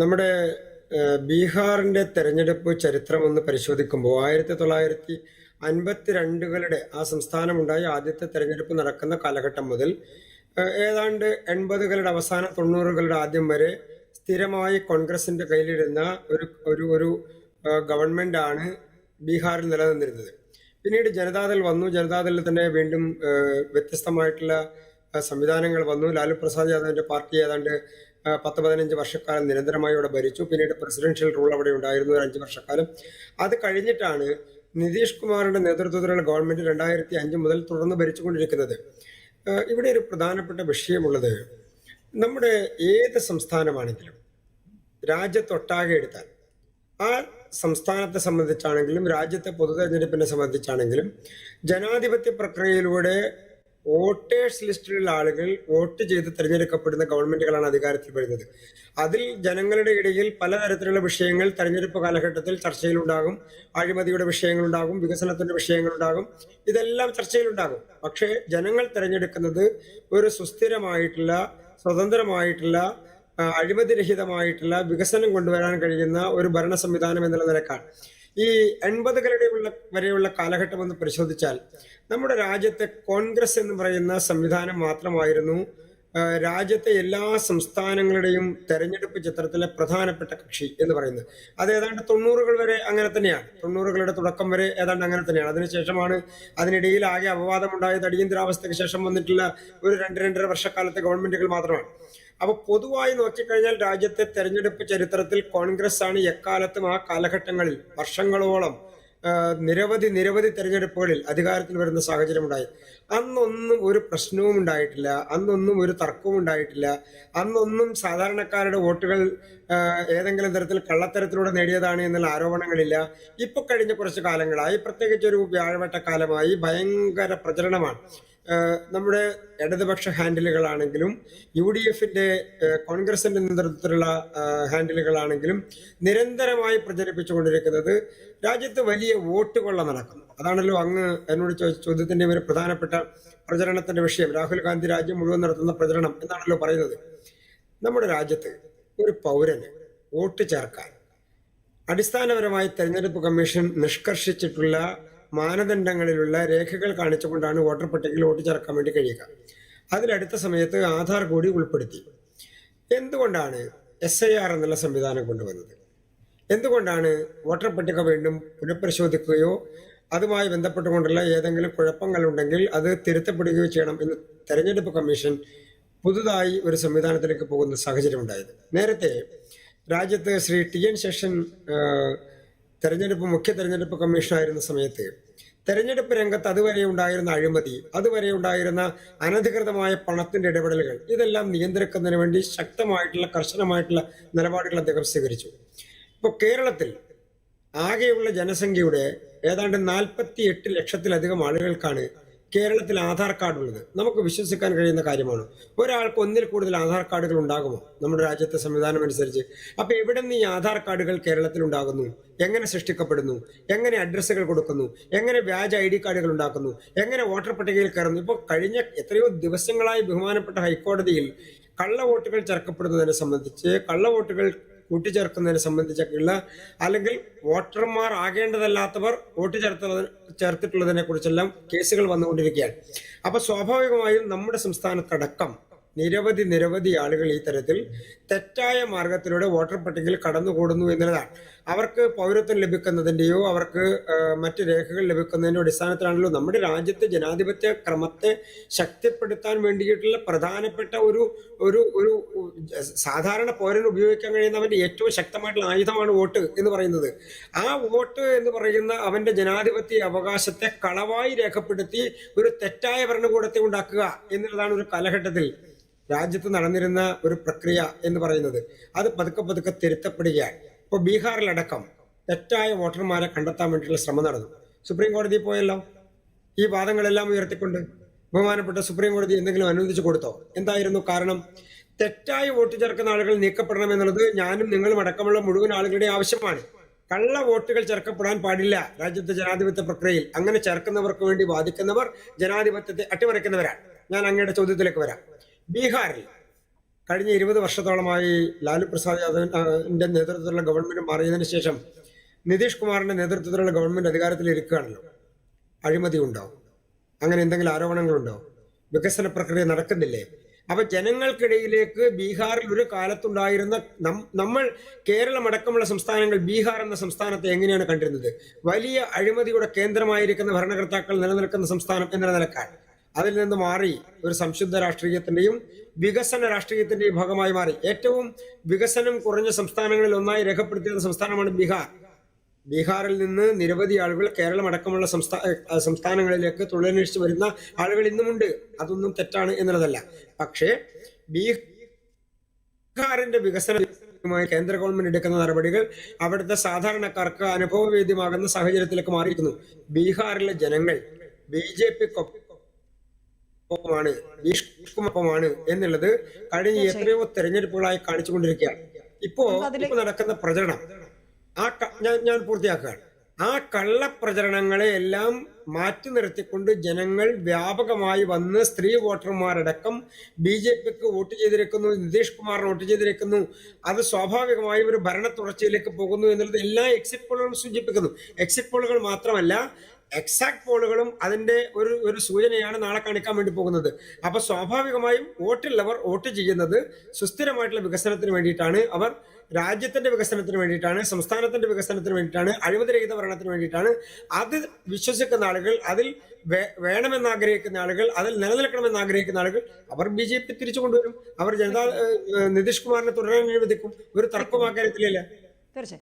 നമ്മുടെ ബീഹാറിന്റെ തെരഞ്ഞെടുപ്പ് ചരിത്രം ഒന്ന് പരിശോധിക്കുമ്പോൾ ആയിരത്തി തൊള്ളായിരത്തി അൻപത്തിരണ്ടുകളുടെ ആ സംസ്ഥാനമുണ്ടായ ആദ്യത്തെ തെരഞ്ഞെടുപ്പ് നടക്കുന്ന കാലഘട്ടം മുതൽ ഏതാണ്ട് എൺപതുകളുടെ അവസാന തൊണ്ണൂറുകളുടെ ആദ്യം വരെ സ്ഥിരമായി കോൺഗ്രസിന്റെ കയ്യിലിരുന്ന ഒരു ഒരു ഒരു ഗവൺമെന്റ് ആണ് ബീഹാറിൽ നിലനിന്നിരുന്നത്. പിന്നീട് ജനതാദൾ വന്നു. ജനതാദളിൽ തന്നെ വീണ്ടും വ്യത്യസ്തമായിട്ടുള്ള സംവിധാനങ്ങൾ വന്നു. ലാലു പ്രസാദ് യാദവിന്റെ പാർട്ടി ഏതാണ്ട് പത്ത് പതിനഞ്ച് വർഷക്കാലം നിരന്തരമായി അവിടെ ഭരിച്ചു. പിന്നീട് പ്രസിഡൻഷ്യൽ റൂൾ അവിടെ ഉണ്ടായിരുന്നു ഒരു അഞ്ച് വർഷക്കാലം. അത് കഴിഞ്ഞിട്ടാണ് നിതീഷ് കുമാറിന്റെ നേതൃത്വത്തിലുള്ള ഗവൺമെന്റ് രണ്ടായിരത്തി അഞ്ച് മുതൽ തുടർന്ന് ഭരിച്ചുകൊണ്ടിരിക്കുന്നത്. ഇവിടെ ഒരു പ്രധാനപ്പെട്ട വിഷയമുള്ളത് നമ്മുടെ ഏത് സംസ്ഥാനമാണെങ്കിലും രാജ്യത്തൊട്ടാകെ എടുത്താൽ ആ സംസ്ഥാനത്തെ സംബന്ധിച്ചാണെങ്കിലും രാജ്യത്തെ പൊതു തെരഞ്ഞെടുപ്പിനെ സംബന്ധിച്ചാണെങ്കിലും ജനാധിപത്യ പ്രക്രിയയിലൂടെ വോട്ടേഴ്സ് ലിസ്റ്റിലുള്ള ആളുകൾ വോട്ട് ചെയ്ത് തിരഞ്ഞെടുക്കപ്പെടുന്ന ഗവൺമെന്റുകളാണ് അധികാരത്തിൽ വരുന്നത്. അതിൽ ജനങ്ങളുടെ ഇടയിൽ പലതരത്തിലുള്ള വിഷയങ്ങൾ തെരഞ്ഞെടുപ്പ് കാലഘട്ടത്തിൽ ചർച്ചയിലുണ്ടാകും. അഴിമതിയുടെ വിഷയങ്ങളുണ്ടാകും വികസനത്തിന്റെ വിഷയങ്ങളുണ്ടാകും. ഇതെല്ലാം ചർച്ചയിലുണ്ടാകും. പക്ഷേ ജനങ്ങൾ തിരഞ്ഞെടുക്കുന്നത് ഒരു സുസ്ഥിരമായിട്ടുള്ള സ്വതന്ത്രമായിട്ടുള്ള അഴിമതിരഹിതമായിട്ടുള്ള വികസനം കൊണ്ടുവരാൻ കഴിയുന്ന ഒരു ഭരണ സംവിധാനം എന്നുള്ള നിലക്കാണ്. ഈ എൺപതുകളുടെ ഉള്ള വരെയുള്ള കാലഘട്ടം ഒന്ന് പരിശോധിച്ചാൽ നമ്മുടെ രാജ്യത്തെ കോൺഗ്രസ് എന്ന് പറയുന്ന സംവിധാനം മാത്രമായിരുന്നു രാജ്യത്തെ എല്ലാ സംസ്ഥാനങ്ങളുടെയും തെരഞ്ഞെടുപ്പ് ചിത്രത്തിലെ പ്രധാനപ്പെട്ട കക്ഷി എന്ന് പറയുന്നത്. അത് ഏതാണ്ട് തൊണ്ണൂറുകൾ വരെ അങ്ങനെ തന്നെയാണ്. തൊണ്ണൂറുകളുടെ തുടക്കം വരെ ഏതാണ്ട് അങ്ങനെ തന്നെയാണ്. അതിനുശേഷമാണ് അതിനിടയിൽ ആകെ അപവാദമുണ്ടായത് അടിയന്തരാവസ്ഥയ്ക്ക് ശേഷം വന്നിട്ടുള്ള ഒരു രണ്ട് രണ്ടര വർഷക്കാലത്തെ ഗവൺമെന്റുകൾ മാത്രമാണ്. അപ്പൊ പൊതുവായി നോക്കിക്കഴിഞ്ഞാൽ രാജ്യത്തെ തെരഞ്ഞെടുപ്പ് ചരിത്രത്തിൽ കോൺഗ്രസ് ആണ് എക്കാലത്തും ആ കാലഘട്ടങ്ങളിൽ വർഷങ്ങളോളം നിരവധി നിരവധി തെരഞ്ഞെടുപ്പുകളിൽ അധികാരത്തിൽ വരുന്ന സാഹചര്യം ഉണ്ടായി അന്നൊന്നും ഒരു പ്രശ്നവും ഉണ്ടായിട്ടില്ല. അന്നൊന്നും ഒരു തർക്കവും ഉണ്ടായിട്ടില്ല. അന്നൊന്നും സാധാരണക്കാരുടെ വോട്ടുകൾ ഏതെങ്കിലും തരത്തിൽ കള്ളത്തരത്തിലൂടെ നേടിയതാണ് എന്നുള്ള ആരോപണങ്ങളില്ല. ഇപ്പൊ കഴിഞ്ഞ കുറച്ച് കാലങ്ങളായി. പ്രത്യേകിച്ച് ഒരു വ്യാഴവട്ട കാലമായി ഭയങ്കര പ്രചരണമാണ്. നമ്മുടെ ഇടതുപക്ഷ ഹാൻഡിലുകളാണെങ്കിലും യു ഡി എഫിന്റെ കോൺഗ്രസിന്റെ നേതൃത്വത്തിലുള്ള ഹാൻഡിലുകളാണെങ്കിലും നിരന്തരമായി പ്രചരിപ്പിച്ചുകൊണ്ടിരിക്കുന്നത് രാജ്യത്ത് വലിയ വോട്ട് കൊള്ള നടക്കുന്നു. അതാണല്ലോ അങ്ങ് എന്നോട് ചോദ്യത്തിന്റെ ഒരു പ്രധാനപ്പെട്ട പ്രചരണത്തിന്റെ വിഷയം. രാഹുൽ ഗാന്ധി രാജ്യം മുഴുവൻ നടത്തുന്ന പ്രചരണം എന്നാണല്ലോ പറയുന്നത്. നമ്മുടെ രാജ്യത്ത് ഒരു പൗരന് വോട്ട് ചേർക്കാൻ അടിസ്ഥാനപരമായി തെരഞ്ഞെടുപ്പ് കമ്മീഷൻ നിഷ്കർഷിച്ചിട്ടുള്ള മാനദണ്ഡങ്ങളിലുള്ള രേഖകൾ കാണിച്ചുകൊണ്ടാണ് വോട്ടർ പട്ടികയിൽ വോട്ട് ചേർക്കാൻ വേണ്ടി കഴിയുക. അതിലടുത്ത സമയത്ത് ആധാർ കൂടി ഉൾപ്പെടുത്തി. എന്തുകൊണ്ടാണ് എസ് ഐ ആർ എന്നുള്ള സംവിധാനം കൊണ്ടുവന്നത്? എന്തുകൊണ്ടാണ് വോട്ടർ പട്ടിക വീണ്ടും പുനഃപരിശോധിക്കുകയോ അതുമായി ബന്ധപ്പെട്ടുകൊണ്ടുള്ള ഏതെങ്കിലും കുഴപ്പങ്ങൾ ഉണ്ടെങ്കിൽ അത് തിരുത്തപ്പെടുകയോ ചെയ്യണം എന്ന് തെരഞ്ഞെടുപ്പ് കമ്മീഷൻ പുതുതായി ഒരു സംവിധാനത്തിലേക്ക് പോകുന്ന സാഹചര്യം ഉണ്ടായത്. നേരത്തെ രാജ്യത്ത് ശ്രീ ടി എൻ ശേഷൻ തെരഞ്ഞെടുപ്പ് മുഖ്യ തെരഞ്ഞെടുപ്പ് കമ്മീഷനായിരുന്ന സമയത്ത് തെരഞ്ഞെടുപ്പ് രംഗത്ത് അതുവരെ ഉണ്ടായിരുന്ന അഴിമതി അതുവരെ ഉണ്ടായിരുന്ന അനധികൃതമായ പണത്തിന്റെ ഇടപെടലുകൾ ഇതെല്ലാം നിയന്ത്രിക്കുന്നതിന് വേണ്ടി ശക്തമായിട്ടുള്ള കർശനമായിട്ടുള്ള നിലപാടുകൾ അദ്ദേഹം സ്വീകരിച്ചു. ഇപ്പോൾ കേരളത്തിൽ ആകെയുള്ള ജനസംഖ്യയുടെ ഏതാണ്ട് നാൽപ്പത്തി എട്ട് ലക്ഷത്തിലധികം ആളുകൾക്കാണ് കേരളത്തിൽ ആധാർ കാർഡ് ഉള്ളത്. നമുക്ക് വിശ്വസിക്കാൻ കഴിയുന്ന കാര്യമാണ്. ഒരാൾക്ക് ഒന്നിൽ കൂടുതൽ ആധാർ കാർഡുകൾ ഉണ്ടാകുമോ? നമ്മുടെ രാജ്യത്തെ സംവിധാനം അനുസരിച്ച്. അപ്പൊ എവിടെ നിന്ന് ഈ ആധാർ കാർഡുകൾ കേരളത്തിൽ ഉണ്ടാകുന്നു? എങ്ങനെ സൃഷ്ടിക്കപ്പെടുന്നു? എങ്ങനെ അഡ്രസ്സുകൾ കൊടുക്കുന്നു? എങ്ങനെ വ്യാജ ഐ ഡി കാർഡുകൾ ഉണ്ടാക്കുന്നു? എങ്ങനെ വോട്ടർ പട്ടികയിൽ കയറുന്നു? ഇപ്പോൾ കഴിഞ്ഞ എത്രയോ ദിവസങ്ങളായി ബഹുമാനപ്പെട്ട ഹൈക്കോടതിയിൽ കള്ള വോട്ടുകൾ ചേർക്കപ്പെടുന്നതിനെ സംബന്ധിച്ച് കള്ള വോട്ടുകൾ കൂട്ടിച്ചേർക്കുന്നതിനെ സംബന്ധിച്ചൊക്കെയുള്ള അല്ലെങ്കിൽ വോട്ടർമാർ ആകേണ്ടതല്ലാത്തവർ വോട്ട് ചേർത്തത് ചേർത്തിട്ടുള്ളതിനെ കുറിച്ചെല്ലാം കേസുകൾ വന്നുകൊണ്ടിരിക്കുകയാണ്. അപ്പൊ സ്വാഭാവികമായും നമ്മുടെ സംസ്ഥാനത്തടക്കം നിരവധി നിരവധി ആളുകൾ ഈ തരത്തിൽ തെറ്റായ മാർഗത്തിലൂടെ വോട്ടർ പട്ടികയിൽ കടന്നുകൂടുന്നു എന്നുള്ളതാണ്. അവർക്ക് പൗരത്വം ലഭിക്കുന്നതിന്റെയോ അവർക്ക് മറ്റ് രേഖകൾ ലഭിക്കുന്നതിന്റെ അടിസ്ഥാനത്തിലാണല്ലോ നമ്മുടെ രാജ്യത്തെ ജനാധിപത്യ ക്രമത്തെ ശക്തിപ്പെടുത്താൻ വേണ്ടിയിട്ടുള്ള പ്രധാനപ്പെട്ട ഒരു ഒരു ഒരു സാധാരണ പൗരന് ഉപയോഗിക്കാൻ കഴിയുന്നവന്റെ ഏറ്റവും ശക്തമായിട്ടുള്ള ആയുധമാണ് വോട്ട് എന്ന് പറയുന്നത്. ആ വോട്ട് എന്ന് പറയുന്ന അവന്റെ ജനാധിപത്യ അവകാശത്തെ കളവായി രേഖപ്പെടുത്തി ഒരു തെറ്റായ ഭരണകൂടത്തെ ഉണ്ടാക്കുക എന്നുള്ളതാണ് ഒരു കാലഘട്ടത്തിൽ രാജ്യത്ത് നടന്നിരുന്ന ഒരു പ്രക്രിയ എന്ന് പറയുന്നത്. അത് പതുക്കെ പതുക്കെ തിരുത്തപ്പെടുകയാണ്. ഇപ്പോൾ ബീഹാറിലടക്കം തെറ്റായ വോട്ടർമാരെ കണ്ടെത്താൻ വേണ്ടിയിട്ടുള്ള ശ്രമം നടന്നു. സുപ്രീം കോടതി പോയല്ലോ? ഈ വാദങ്ങളെല്ലാം ഉയർത്തിക്കൊണ്ട് ബഹുമാനപ്പെട്ട സുപ്രീം കോടതി എന്തെങ്കിലും അനുവദിച്ചു കൊടുത്തോ? എന്തായിരുന്നു കാരണം? തെറ്റായി വോട്ട് ചേർക്കുന്ന ആളുകൾ നീക്കപ്പെടണം എന്നുള്ളത് ഞാനും നിങ്ങളും അടക്കമുള്ള മുഴുവൻ ആളുകളുടെ ആവശ്യമാണ്. കള്ള വോട്ടുകൾ ചേർക്കപ്പെടാൻ പാടില്ല രാജ്യത്തെ ജനാധിപത്യ പ്രക്രിയയിൽ. അങ്ങനെ ചേർക്കുന്നവർക്ക് വേണ്ടി വാദിക്കുന്നവർ ജനാധിപത്യത്തെ അട്ടിമറിക്കുന്നവരാണ്. ഞാൻ അങ്ങയുടെ ചോദ്യത്തിലേക്ക് വരാം. ബീഹാറിൽ കഴിഞ്ഞ ഇരുപത് വർഷത്തോളമായി ലാലു പ്രസാദ് യാദവിന്റെ നേതൃത്വത്തിലുള്ള ഗവൺമെന്റ് മാറിയതിനു ശേഷം നിതീഷ് കുമാറിന്റെ നേതൃത്വത്തിലുള്ള ഗവൺമെന്റ് അധികാരത്തിൽ ഇരിക്കുകയാണല്ലോ. അഴിമതി ഉണ്ടോ? അങ്ങനെ എന്തെങ്കിലും ആരോപണങ്ങളുണ്ടോ വികസന പ്രക്രിയ നടക്കുന്നില്ലേ? അപ്പൊ ജനങ്ങൾക്കിടയിലേക്ക് ബീഹാറിൽ ഒരു കാലത്തുണ്ടായിരുന്ന നമ്മൾ കേരളം അടക്കമുള്ള സംസ്ഥാനങ്ങൾ ബീഹാർ എന്ന സംസ്ഥാനത്തെ എങ്ങനെയാണ് കണ്ടിരുന്നത്? വലിയ അഴിമതിയുടെ കേന്ദ്രമായിരിക്കുന്ന ഭരണകർത്താക്കൾ നിലനിൽക്കുന്ന സംസ്ഥാനം എന്ന നിലക്കാണ്. അതിൽ നിന്ന് മാറി ഒരു സംശുദ്ധ രാഷ്ട്രീയത്തിന്റെയും വികസന രാഷ്ട്രീയത്തിന്റെ ഭാഗമായി മാറി. ഏറ്റവും വികസനം കുറഞ്ഞ സംസ്ഥാനങ്ങളിൽ ഒന്നായി രേഖപ്പെടുത്തിയ സംസ്ഥാനമാണ് ബീഹാർ. ബീഹാറിൽ നിന്ന് നിരവധി ആളുകൾ കേരളം അടക്കമുള്ള സംസ്ഥാന സംസ്ഥാനങ്ങളിലേക്ക് തൊഴിലന്വേഷിച്ച് വരുന്ന ആളുകൾ ഇന്നുമുണ്ട്. അതൊന്നും തെറ്റാണ് എന്നുള്ളതല്ല. പക്ഷേ ബീഹാറിന്റെ വികസന കേന്ദ്ര ഗവൺമെന്റ് എടുക്കുന്ന നടപടികൾ അവിടുത്തെ സാധാരണക്കാർക്ക് അനുഭവവേദ്യമാകുന്ന സാഹചര്യത്തിലേക്ക് മാറിയിരിക്കുന്നു. ബീഹാറിലെ ജനങ്ങൾ ബി ജെ പിക്കൊപ്പമാണ് ഭീഷ്മൊപ്പമാണ് എന്നുള്ളത് കഴിഞ്ഞ എത്രയോ തെരഞ്ഞെടുപ്പുകളായി കാണിച്ചുകൊണ്ടിരിക്കുകയാണ്. ഇപ്പോ ഇപ്പൊ നടക്കുന്ന പ്രചരണം ആ ഞാൻ ഞാൻ പൂർത്തിയാക്കുകയാണ്. ആ കള്ളപ്രചരണങ്ങളെ എല്ലാം മാറ്റി നിർത്തിക്കൊണ്ട് ജനങ്ങൾ വ്യാപകമായി വന്ന് സ്ത്രീ വോട്ടർമാരടക്കം ബി ജെ പിക്ക് വോട്ട് ചെയ്തിരിക്കുന്നു നിതീഷ് കുമാറിന് വോട്ട് ചെയ്തിരിക്കുന്നു. അത് സ്വാഭാവികമായും ഒരു ഭരണ തുടർച്ചയിലേക്ക് പോകുന്നു എന്നുള്ളത് എല്ലാ എക്സിറ്റ് പോളുകളും സൂചിപ്പിക്കുന്നു. എക്സിറ്റ് പോളുകൾ മാത്രമല്ല എക്സാക്ട് പോളുകളും അതിന്റെ ഒരു ഒരു സൂചനയാണ് നാളെ കാണിക്കാൻ വേണ്ടി പോകുന്നത്. അപ്പൊ സ്വാഭാവികമായും വോട്ടുള്ളവർ വോട്ട് ചെയ്യുന്നത് സുസ്ഥിരമായിട്ടുള്ള വികസനത്തിന് വേണ്ടിയിട്ടാണ്. അവർ രാജ്യത്തിന്റെ വികസനത്തിന് വേണ്ടിയിട്ടാണ് സംസ്ഥാനത്തിന്റെ വികസനത്തിന് വേണ്ടിയിട്ടാണ് അഴിമതിരഹിത ഭരണത്തിന് വേണ്ടിയിട്ടാണ്. അത് വിശ്വസിക്കുന്ന ആളുകൾ അതിൽ വേ- വേണമെന്ന് ആഗ്രഹിക്കുന്ന ആളുകൾ അതിൽ നിലനിൽക്കണമെന്ന് ആഗ്രഹിക്കുന്ന ആളുകൾ അവർ ബി ജെ പി തിരിച്ചു കൊണ്ടുവരും. അവർ ജനതാ നിതീഷ് കുമാറിനെ തുടരാൻ അനുവദിക്കും. ഒരു തർക്കമാക്കാര്യത്തിലില്ല തീർച്ചയായും.